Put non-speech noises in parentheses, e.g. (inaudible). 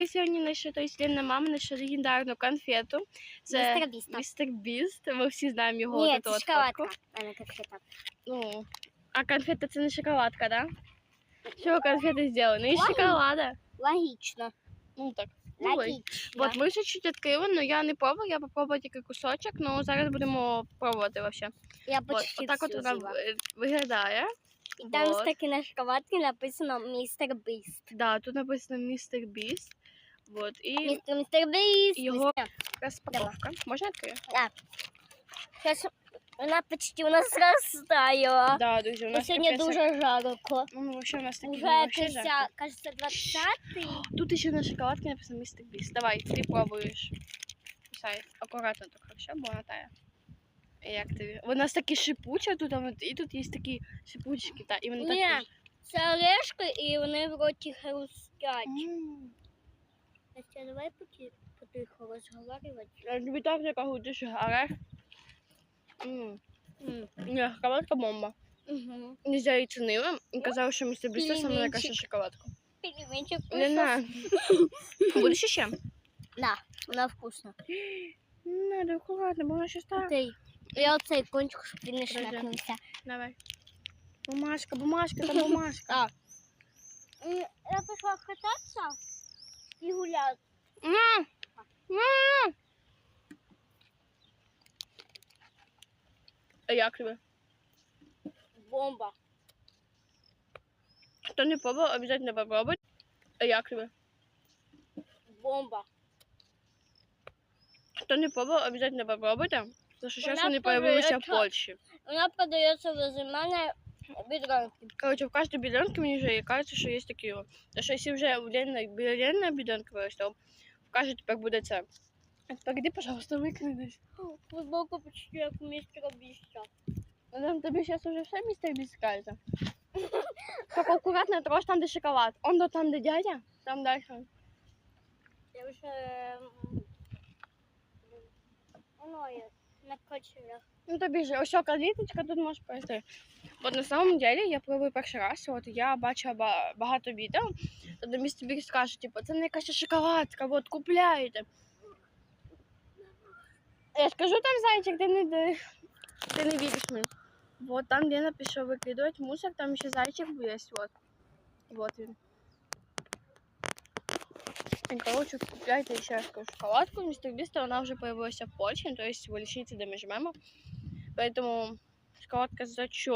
Ми сьогодні знайшли, то есть Лена мама знайшла легендарну конфету. Це Містер Біст. Містер Біст. Ми всі знаємо його Ні, от це эту от шоколадка, фотку. а не конфета. Ну, а конфета це не шоколадка, да? Чего конфеты сделаны? Из Ладно. шоколада. Логічно. Ну так. Ну, ой. Логічно. От ми чуть-чуть відкрили, але я не пробувала, я попробувала тільки кусочок, ну зараз будемо пробувати вообще. Я От, почти отак от всю вона з'їла. е, виглядає. І там Вот. таки на шоколадці написано Містер Біст. Да, тут написано Містер Біст. Вот, і Містер Містер Біст. його- Містер. розпаковка. Можна відкрити? Щас вона почти у нас розтаяла. Да, друзі, у нас сьогодні таке дуже жарко. Ну, вообще у нас такі Уже вообще кажется, жарко. кажется 20-й. Тут ще на шоколадці написано Містер Біст. Давай, ти пробуєш. Кусай. Акуратно так хорошо, бо вона тає. Як тобі? Вона ж такі шипуча тут, а от- і тут є такі шипучки, та, і вони так Ні. теж. Це орешки і вони в роті хрустять. М. Настя, давай потихо розговорювати. Я тобі так не кажу, ти ж гареш. Шоколадка бомба. Угу. Не її цінили. І казали, що містер Біст це саме Пельменчик. шоколадка. Пельменчик Лена, (laughs) будеш ще? Да, вона вкусна. Не надо, акуратно, бо вона ще стара. Ти. Я оцей кончик, не шмякнувся. Давай. Бумажка, бумажка, там (laughs) бумажка. А. Я пішла кататися і гуляти. На! На! А як тобі? Бомба. Хто не пробував, обов'язково попробуй. А як тобі? Бомба. Хто не пробував, обов'язково попробуйте. Тому що зараз Вона вони появилися в продається- Польщі. Вона продається возле мене бідронки. Короче, в каждой бидонке мне же кажется, что есть такие. вот. Потому что если уже біленна бидонка виросла, то каждой тепер буде це. А тепер іди, пожалуйста, викни десь. Футболка почти як містера Біста. Ну, там тобі зараз уже все місце біскається. (laughs) Только аккуратно, трошки там, де шоколад. Он до там, де дядя, там далі. Я вже... м, Воно є на кочерях. Ну тобі ж ось каліточка, тут можеш пройти. От на самом деле я пробую перший раз. От я бачила багато відео, де місто Біг скаже, типу, це найкраща шоколадка, от купляйте. Я ж кажу там зайчик, ти не, ти, ти не віриш мені. Вот там, де я пішов викидувати мусор, там ще зайчик є. Вот. Вот він. І, коротше, купляйте ще раз шоколадку. Містер Біста, вона вже появилася в Польщі, то есть в де ми живемо. Поэтому шоколадка зачет.